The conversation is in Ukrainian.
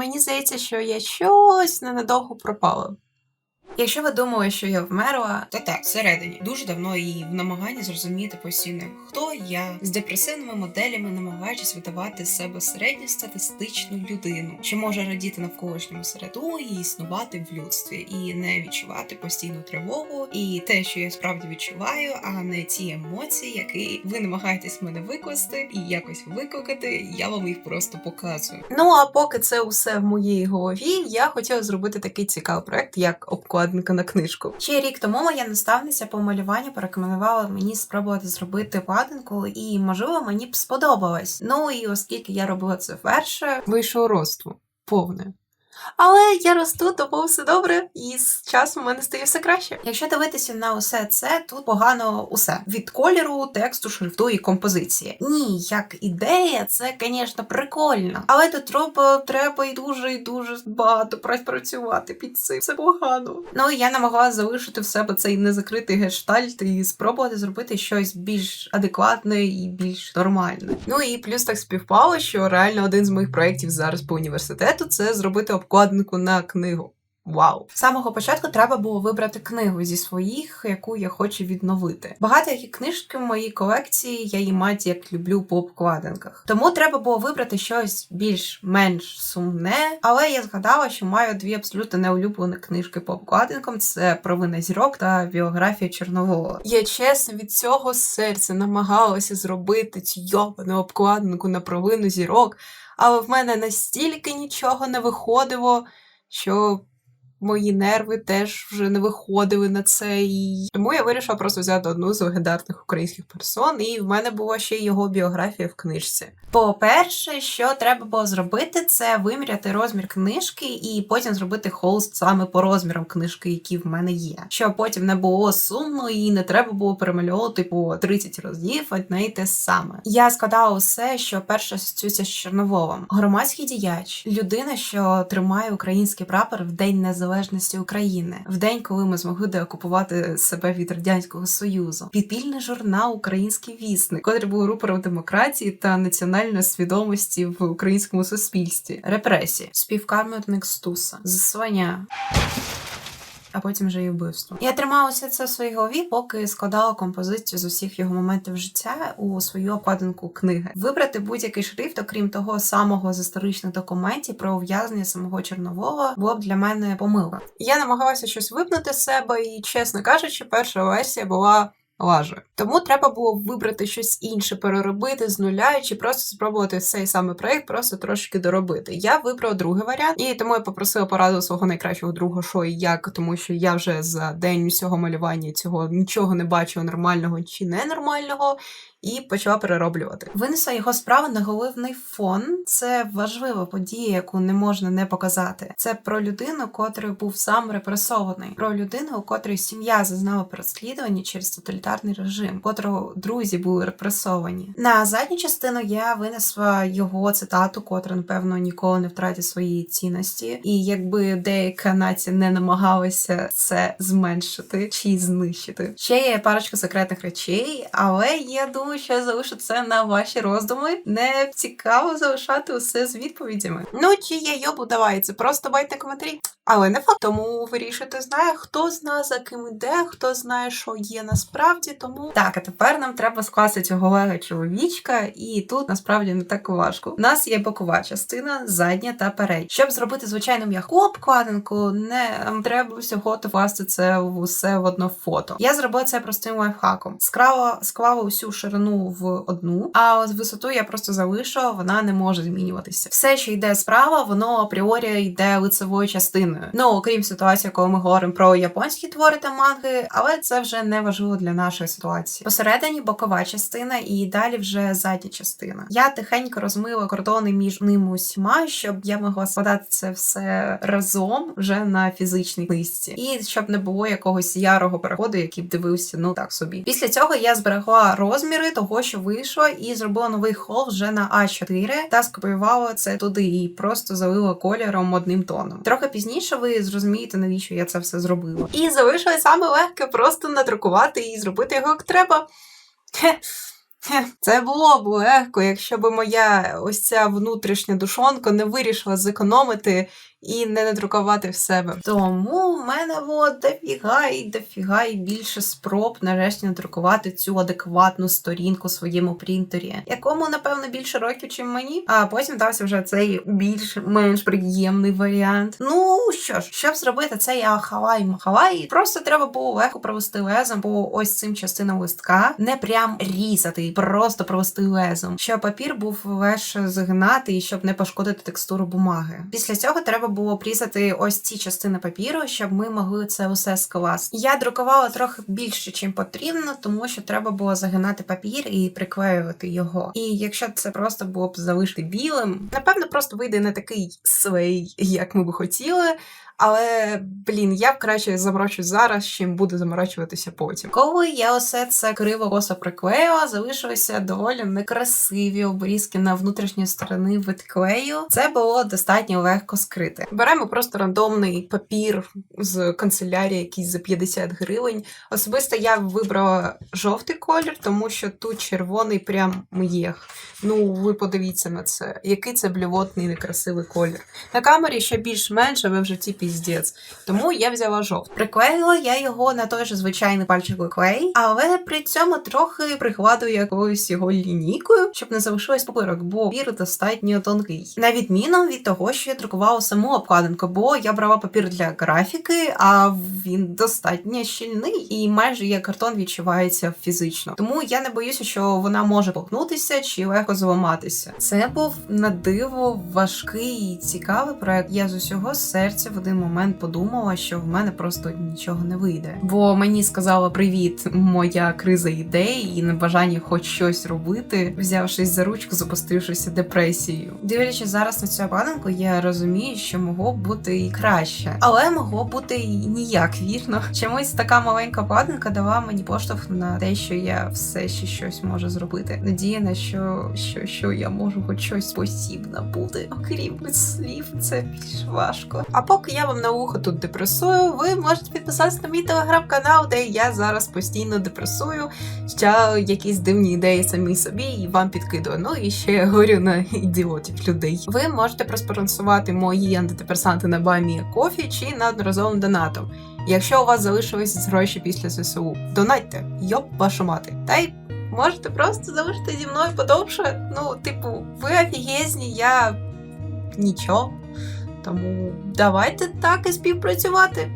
Мені здається, що я щось ненадовго пропала. Якщо ви думали, що я вмерла, то так, всередині дуже давно і в намаганні зрозуміти постійно, хто я з депресивними моделями, намагаючись видавати з себе середньостатистичну людину, що може радіти навколишньому середу і існувати в людстві, і не відчувати постійну тривогу, і те, що я справді відчуваю, а не ті емоції, які ви намагаєтесь мене викласти і якось викликати. Я вам їх просто показую. Ну а поки це усе в моїй голові, я хотіла зробити такий цікавий проект, як обкладинка на книжку. Ще рік тому моя наставниця по малюванню порекомендувала мені спробувати зробити обкладинку, і можливо мені б сподобалось. Ну і оскільки я робила це вперше, вийшло росту повне. Але я росту, тому все добре, і з часом в мене стає все краще. Якщо дивитися на усе це, тут погано усе від кольору, тексту, шрифту і композиції. Ні, як ідея, це, звісно, прикольно. Але тут треба, треба і дуже і дуже багато працювати під цим. Це погано. Ну я намагалася залишити в себе цей незакритий гештальт і спробувати зробити щось більш адекватне і більш нормальне. Ну і плюс так співпало, що реально один з моїх проєктів зараз по університету це зробити обкладинку на книгу. Вау! З самого початку треба було вибрати книгу зі своїх, яку я хочу відновити. Багато які книжки в моїй колекції я її мать як люблю по обкладинках. Тому треба було вибрати щось більш-менш сумне, але я згадала, що маю дві абсолютно неулюблені книжки по обкладинкам: це Провина зірок та біографія Чорновола. Я чесно від цього серця намагалася зробити цю йобану обкладинку на провину зірок, але в мене настільки нічого не виходило, що мої нерви теж вже не виходили на це. І тому я вирішила просто взяти одну з легендарних українських персон, і в мене була ще його біографія в книжці. По-перше, що треба було зробити, це виміряти розмір книжки і потім зробити холст саме по розмірам книжки, які в мене є. Щоб потім не було сумно і не треба було перемальовувати по 30 разів одне й те саме. Я складала усе, що перше асоціюється з Чорноволом. Громадський діяч, людина, що тримає український прапор в день незалежності України, в день, коли ми змогли деокупувати себе від радянського союзу, підпільний журнал Український вісник, котрий був рупором демократії та національної свідомості в українському суспільстві, репресії, співкармітник Стуса, засування. А потім вже і вбивство. Я трималася це в своїй голові, поки складала композицію з усіх його моментів життя у свою обкладинку книги. Вибрати будь-який шрифт, окрім того самого з історичних документів про ув'язнення самого Чорнового, було б для мене помилка. Я намагалася щось випнути з себе, і, чесно кажучи, перша версія була. Лаже. Тому треба було вибрати щось інше, переробити з нуля, чи просто спробувати цей самий проект, просто трошки доробити. Я вибрала другий варіант, і тому я попросила пораду свого найкращого друга, що і як, тому що я вже за день усього малювання цього нічого не бачила нормального чи ненормального. І почала перероблювати. Винесла його справу на головний фон. Це важлива подія, яку не можна не показати. Це про людину, котрий був сам репресований, про людину, у котрої сім'я зазнала переслідування через тоталітарний режим, котрого друзі були репресовані. На задню частину я винесла його цитату, котра напевно ніколи не втратить свої цінності. І якби деяка нація не намагалася це зменшити чи знищити. Ще є парочка секретних речей, але я думаю думаю, що я залишу це на ваші роздуми. Не цікаво залишати усе з відповідями. Ну чи є йобу, давай, це просто байте коментарі. Але не факт. Тому вирішити знає, хто знає, за ким іде, хто знає, що є насправді. Тому так, а тепер нам треба скласти цього лего чоловічка, і тут насправді не так важко. У нас є бокова частина, задня та передня. Щоб зробити звичайну м'яку обкладинку, не нам треба всього вкласти це в усе в одно фото. Я зробила це простим лайфхаком. Скрала склала усю ширину в одну, а от висоту я просто залишила, вона не може змінюватися. Все, що йде справа, воно апріорі йде лицевою частиною. Ну окрім ситуації, коли ми говоримо про японські твори та манги, але це вже не важливо для нашої ситуації. Посередині бокова частина і далі вже задня частина. Я тихенько розмила кордони між ними усіма, щоб я могла складати це все разом вже на фізичній книжці. і щоб не було якогось ярого переходу, який б дивився, ну так собі. Після цього я зберегла розміри того, що вийшло, і зробила новий хол вже на А4 та скопіювала це туди і просто залила кольором одним тоном. Трохи пізніше ви зрозумієте, навіщо я це все зробила. І залишилось саме легке просто надрукувати і зробити його як треба. Це було б легко, якщо б моя ось ця внутрішня душонка не вирішила зекономити і не надрукувати в себе. Тому в мене було дофіга і дофіга і більше спроб нарешті надрукувати цю адекватну сторінку в своєму принтері, якому, напевно, більше років, чим мені. А потім дався вже цей більш-менш приємний варіант. Ну що ж, щоб зробити цей ахалай махалай, просто треба було легко провести лезом по ось цим частинам листка, не прям різати, просто провести лезом, щоб папір був легше згинати і щоб не пошкодити текстуру бумаги. Після цього треба було обрізати ось ці частини папіру, щоб ми могли це усе скласти. Я друкувала трохи більше, чим потрібно, тому що треба було загинати папір і приклеювати його. І якщо це просто було б залишити білим, напевно, просто вийде не такий свей, як ми би хотіли. Але блін, я б краще заморочусь зараз, чим буду заморочуватися потім. Коли я усе це криво косо приклеїла, залишилися доволі некрасиві обрізки на внутрішній сторони від клею. Це було достатньо легко скрити. Беремо просто рандомний папір з канцелярії, якийсь за 50 гривень. Особисто я вибрала жовтий колір, тому що тут червоний прям м'єх. Ну, ви подивіться на це, який це блювотний некрасивий колір. На камері ще більш-менш, але в житті піздець. Тому я взяла жовтий. Приклеїла я його на той же звичайний пальчиковий клей, але при цьому трохи прикладую якоюсь його лінійкою, щоб не залишилось папирок, бо папір достатньо тонкий. На відміну від того, що я друкувала саму обкладинку, бо я брала папір для графіки, а він достатньо щільний і майже як картон відчувається фізично. Тому я не боюся, що вона може похнутися чи легко зламатися. Це був на диво важкий і цікавий проект. Я з усього серця в один момент подумала, що в мене просто нічого не вийде. Бо мені сказала привіт, моя криза ідей і небажання хоч щось робити, взявшись за ручку, запустившися депресією. Дивлячись зараз на цю обкладинку, я розумію, що могло бути і краще, але могло бути і ніяк вірно. Чомусь така маленька обкладинка дала мені поштовх на те, що я все ще щось можу зробити. Надія на що, що, що я можу хоч щось посібна бути. Окрім слів, це більш важко. А поки я вам на ухо тут депресую, ви можете підписатися на мій телеграм-канал, де я зараз постійно депресую, ще якісь дивні ідеї самі собі і вам підкидую. Ну і ще я говорю на ідіотів людей. Ви можете проспонсувати мої антидепресанти на бамі кофі чи на одноразовим донатом. Якщо у вас залишились гроші після ЗСУ, донатьте, йоп вашу мати. Та й можете просто залишити зі мною подовше. Ну, типу, ви офігезні, я нічого. Тому давайте так і співпрацювати.